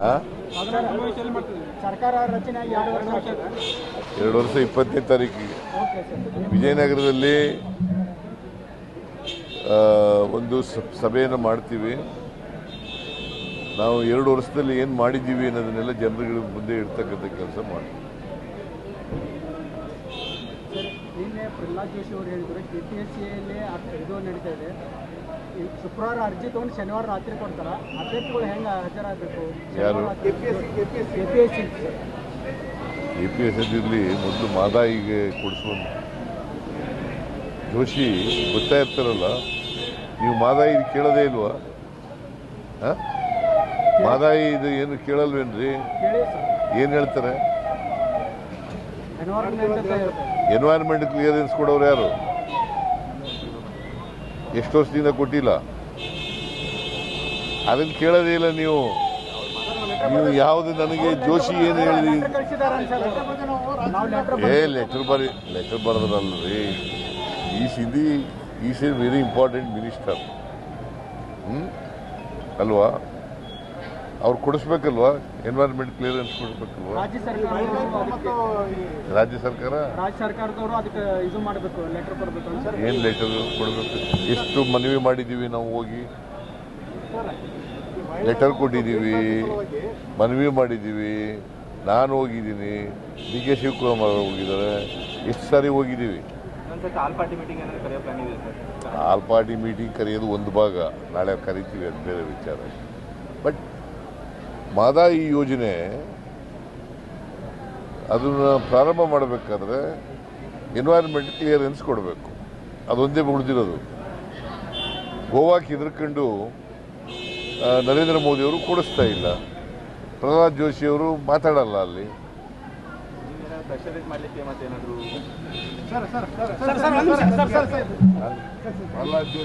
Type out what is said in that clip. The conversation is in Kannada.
ಎರಡು ವರ್ಷ ಆಗ್ತದೆ ಎರಡು ವರ್ಷ ಇಪ್ಪತ್ತನೇ ತಾರೀಕಿಗೆ. ವಿಜಯನಗರದಲ್ಲಿ ಒಂದು ಸಭೆಯನ್ನು ಮಾಡ್ತೀವಿ. ನಾವು ಎರಡು ವರ್ಷದಲ್ಲಿ ಏನು ಮಾಡಿದ್ದೀವಿ ಅನ್ನೋದನ್ನೆಲ್ಲ ಜನರುಗಳ ಮುಂದೆ ಇರ್ತಕ್ಕಂಥ ಕೆಲಸ ಮಾಡ್ತೀವಿ ನಿನ್ನೆ ಪ್ರಹ್ಲಾದ್ ಜೋಶಿ ಅವರು ಹೇಳಿದ್ರು ಕೆ ಪಿ ಎಸ್ ಸಿಯಲ್ಲಿ ಇದು ನಡೀತಾ ಇದೆ. ಶುಕ್ರವಾರ ಅರ್ಜಿ ತೊಗೊಂಡು ಶನಿವಾರ ರಾತ್ರಿ ಕೊಡ್ತಾರ. ಅಭ್ಯರ್ಥಿಗಳು ಹೆಂಗೆ ಹಾಜರಾಗಬೇಕು? ಯಾರು? ಎ ಪಿ ಎಸ್ ಇರಲಿ ಮೊದಲು ಮಾದಾಯಿಗೆ ಕೊಡಿಸುವಂತ ಜೋಶಿ ಗೊತ್ತಾ ಇರ್ತಾರಲ್ಲ ನೀವು ಮಾದಾಯಿ ಕೇಳೋದೇ ಇಲ್ವಾ? ಮಾದಾಯಿ ಇದು ಏನು ಕೇಳಲ್ವೇನ್ರಿ? ಕೇಳಿ ಏನು ಹೇಳ್ತಾರೆ? ಎನ್ವೈರನ್ಮೆಂಟ್ ಹೇಳ್ತಾರೆ. ಎನ್ವೈರ್ಮೆಂಟ್ ಕ್ಲಿಯರೆನ್ಸ್ ಕೊಡೋರು ಯಾರು? ಎಷ್ಟು ವರ್ಷದಿಂದ ಕೊಟ್ಟಿಲ್ಲ. ಅದನ್ನು ಕೇಳೋದೇ ಇಲ್ಲ ನೀವು. ನೀವು ಯಾವುದು ನನಗೆ ಜೋಶಿ ಏನು ಹೇಳಿದ್ರಿ ಏ, ಲೆಟರ್ ಬರಿ, ಲೆಟರ್ ಬರೋದ್ರಲ್ರಿ. ಈ Siddhi is a very important minister ಹ್ಞೂ ಅಲ್ವಾ? ಅವ್ರು ಕೊಡಿಸ್ಬೇಕಲ್ವಾ? ಎನ್ವೈರ್ಮೆಂಟ್ ಕ್ಲಿಯರೆನ್ಸ್ ಕೊಡಿಸ್ಬೇಕಲ್ವಾ ರಾಜ್ಯ ಸರ್ಕಾರ ರಾಜ್ಯ ಸರ್ಕಾರದವರು ಅದಕ್ಕೆ ಇದು ಮಾಡಬೇಕು ಲೆಟರ್ ಬರಬೇಕು ಸರ್ ಏನು ಲೆಟರ್ ಕೊಡಬೇಕು? ಎಷ್ಟು ಮನವಿ ಮಾಡಿದ್ದೀವಿ ನಾವು ಹೋಗಿ? ಲೆಟರ್ ಕೊಟ್ಟಿದ್ದೀವಿ ಮನವಿ ಮಾಡಿದ್ದೀವಿ ನಾನು ಹೋಗಿದ್ದೀನಿ ಡಿ ಕೆ ಶಿವಕುಮಾರ್ ಅವರು ಹೋಗಿದ್ದಾರೆ. ಎಷ್ಟು ಸಾರಿ ಹೋಗಿದ್ದೀವಿ? ಒಂದ್ಸತಿ ಆಲ್ ಪಾರ್ಟಿ ಮೀಟಿಂಗ್ ಏನಾದ್ರು ಕರೆಯೋ ಪ್ಲಾನ್ ಇದೆ ಸರ್? ಆಲ್ ಪಾರ್ಟಿ ಮೀಟಿಂಗ್ ಕರೆಯೋದು ಒಂದು ಭಾಗ. ನಾಳೆ ಕರಿತೀವಿ ಅದು ಬೇರೆ ವಿಚಾರ. ಬಟ್ ಮಾದಾಯಿ ಯೋಜನೆ ಅದನ್ನು ಪ್ರಾರಂಭ ಮಾಡಬೇಕಾದ್ರೆ ಎನ್ವೈರ್ಮೆಂಟ್ ಕ್ಲಿಯರೆನ್ಸ್ ಕೊಡಬೇಕು ಅದೊಂದೇ ಉಳಿದಿರೋದು ಗೋವಾಕ್ಕೆ ಹೆದರ್ಕೊಂಡು ನರೇಂದ್ರ ಮೋದಿಯವರು ಕೊಡಿಸ್ತಾ ಇಲ್ಲ ಪ್ರಹ್ಲಾದ್ ಜೋಶಿಯವರು ಮಾತಾಡಲ್ಲ ಅಲ್ಲಿ ಪ್ರಹ್ಲಾದ್ ಜೋಶಿ